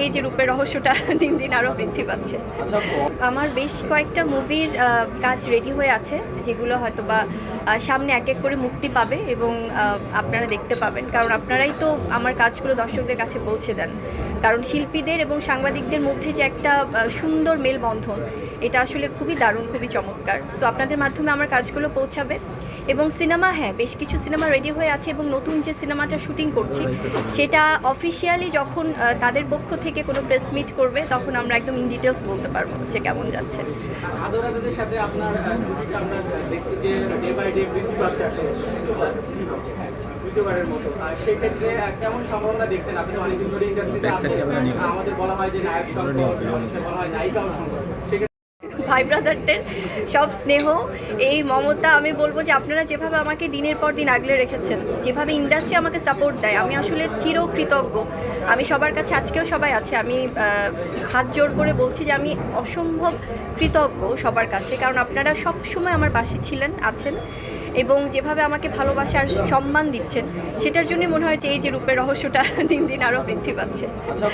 এই যে রূপের রহস্যটা দিন দিন আরও বৃদ্ধি পাচ্ছে। আচ্ছা আমার বেশ কয়েকটা মুভির কাজ রেডি হয়ে আছে যেগুলো হয়তো বা সামনে এক এক করে মুক্তি পাবে এবং আপনারা দেখতে পাবেন। কারণ আপনারাই তো আমার কাজগুলো দর্শকদের কাছে পৌঁছে দেন। কারণ শিল্পীদের এবং সাংবাদিকদের মধ্যে যে একটা সুন্দর মেলবন্ধন এটা আসলে খুবই দারুণ খুবই চমৎকার। সো আপনাদের মাধ্যমে আমার কাজগুলো পৌঁছাবে। এবং সিনেমা হ্যাঁ বেশ কিছু সিনেমা রেডি হয়ে আছে এবং নতুন যে সিনেমাটা শুটিং করছি সেটা অফিসিয়ালি যখন তাদের পক্ষ থেকে কোনো প্রেস মিট করবে তখন আমরা একদম ইন ডিটেলস বলতে পারব যে কেমন যাচ্ছে। দ্বিতীয়বারের মতো। আর সেই কেমন সম্ভাবনা দেখছেন? আপনি অনেকদিন ধরে ইন্ডাস্ট্রিতে আমাদের বলা হয় যে নায়ক সংকট বলা হয় নায়িকাও সংকট সেক্ষেত্রে ভাই ব্রাদারদের সব স্নেহ। এই মমতা, আমি বলব যে আপনারা যেভাবে আমাকে দিনের পর দিন আগলে রেখেছেন, যেভাবে ইন্ডাস্ট্রি আমাকে সাপোর্ট দেয়, আমি আসলে চিরকৃতজ্ঞ। আমি সবার কাছে, আজকেও সবাই আছে, আমি হাত জোর করে বলছি যে আমি অসম্ভব কৃতজ্ঞ সবার কাছে, কারণ আপনারা সব সময় আমার পাশে ছিলেন, আছেন এবং যেভাবে আমাকে ভালোবাসার সম্মান দিচ্ছেন, সেটার জন্য মনে হয় যে এই যে রূপের রহস্যটা দিন দিন আরও বৃদ্ধি পাচ্ছে। আচ্ছা